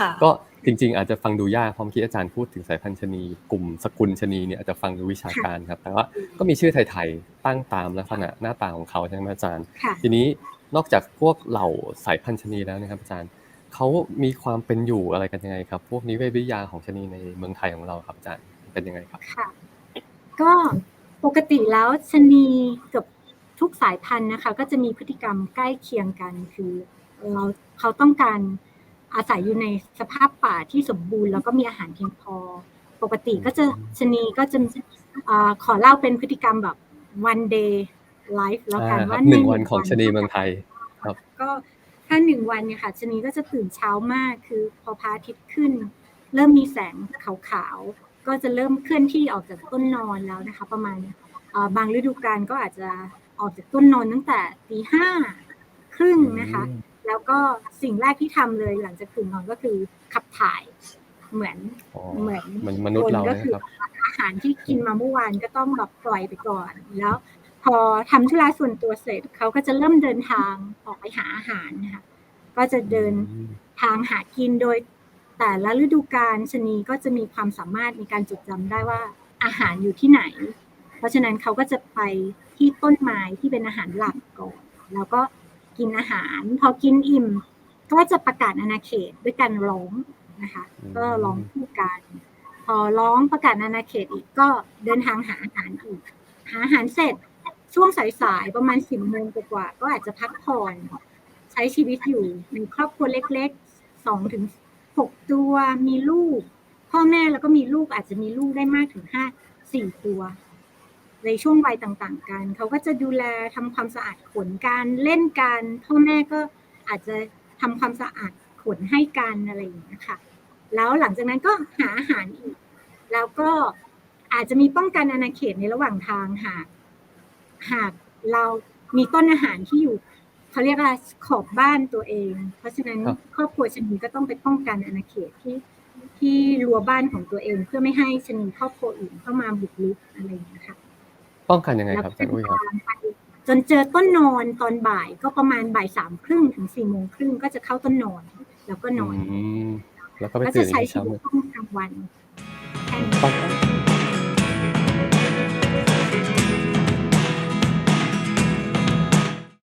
ค่ะก็จริง ๆ อาจจะฟังดูยากเพราะเมื่อกี้อาจารย์พูดถึงสายพันธุ์ชะนี กลุ่มสกุลชะนีเนี่ยอาจจะฟังดูวิชาการครับ แต่ว่าก็มีชื่อไทยๆตั้งตามลักษณะหน้าตาของเขาใช่ไหมอาจารย์ค่ะทีนี้นอกจากพวกเหล่าสายพันธุ์ชะนีแล้วนะครับอาจารย์เขามีความเป็นอยู่อะไรกันยังไงครับ พวกนิเวศวิทยาของชะนีในเมืองไทยของเราครับอาจารย์เป็นยังไงครับค่ะก็ปกติแล้วชะนีเกับทุกสายพันธุ์นะคะ ก็จะมีพฤติกรรมใกล้เคียงกันคือเราเขาต้องการ อาศัยอยู่ในสภาพป่าที่สมบูรณ์แล้วก็มีอาหารเพียงพอ ปกติก็จะชะนีก็จะอ่าขอเล่าเป็นพฤติกรรมแบบ one day life แล้วกันอ่าว่าหนึ่งวันของชะนีเมืองไทยครับก็ถ้าหนึ่งวันเนี่ยค่ะชะนีก็จะตื่นเช้ามากคือพอพระอาทิตย์ขึ้น เริ่มมีแสงขาวๆก็จะเริ่มเคลื่อนที่ออกจากต้นนอนแล้วนะคะ ประมาณเอ่อบางฤดูกาลก็อาจจะออกจากต้นนอนตั้งแต่ตีห้าครึ่งนะคะ แล้วก็สิ่งแรกที่ทำเลยหลังจากตื่นนอนก็คือขับถ่ายเหมือนอ๋อเหมือนเหมือนมนุษย์เราก็นะคือครับอาหารที่กินมาเมื่อวานก็ต้องแบบปล่อยไปก่อนแล้วพอทำธุระส่วนตัวเสร็จเขาก็จะเริ่มเดินทางออกไปหาอาหารนะคะก็จะเดินทางหากินโดย แต่ละฤดูกาลชะนีก็จะมีความสามารถในการจดจำได้ว่าอาหารอยู่ที่ไหน เพราะฉะนั้นเขาก็จะไปที่ต้นไม้ที่เป็นอาหารหลักก่อน แล้วก็ กินอาหาร พอกินอิ่ม ก็จะประกาศอาณาเขตด้วยการร้องนะคะอืมก็ร้องคู่กัน พอร้องประกาศอาณาเขตอีกก็เดินทางหาอาหารอีกหาอาหารเสร็จช่วงสายๆประมาณสิบโมงกว่าๆก็อาจจะพักผ่อนใช้ชีวิตอยู่ในครอบครัวเล็กๆสองถึงหกตัวมีลูก พ่อแม่แล้วก็มีลูกอาจจะมีลูกได้มากถึงห้าสี่ตัว ในช่วงวัยต่างๆ กัน เขาก็จะดูแลทำความสะอาดขนการเล่นกันพ่อแม่ก็อาจจะทำความสะอาดขนให้กันอะไรอย่างเงี้ยค่ะ แล้วหลังจากนั้นก็หาอาหารอีก แล้วก็อาจจะมีป้องกันอาณาเขตในระหว่างทางหากหากเรามีต้นอาหารที่อยู่เขาเรียกว่าขอบบ้านตัวเอง เพราะฉะนั้นครับครอบครัวชนีก็ต้องไปป้องกันอาณาเขตที่ที่รั้วบ้านของตัวเองเพื่อไม่ให้ชนีครอบครัวอื่นเข้ามาบุกรุกอะไรอย่างเงี้ยค่ะ ป้องกันยังไงแล้วครับก็อาจารย์อุ้ยครับตามไปจนเจอต้นนอนตอนบ่ายก็ประมาณบ่ายสามครึ่งถึงสี่โมงครึ่งก็จะเข้าต้นนอน แล้วก็นอนอืมแล้วก็ไปก็ตื่จะนอีกใช้ทีชีเช้าวิมืตดช่วงกลางวันแค่นี้ป้อง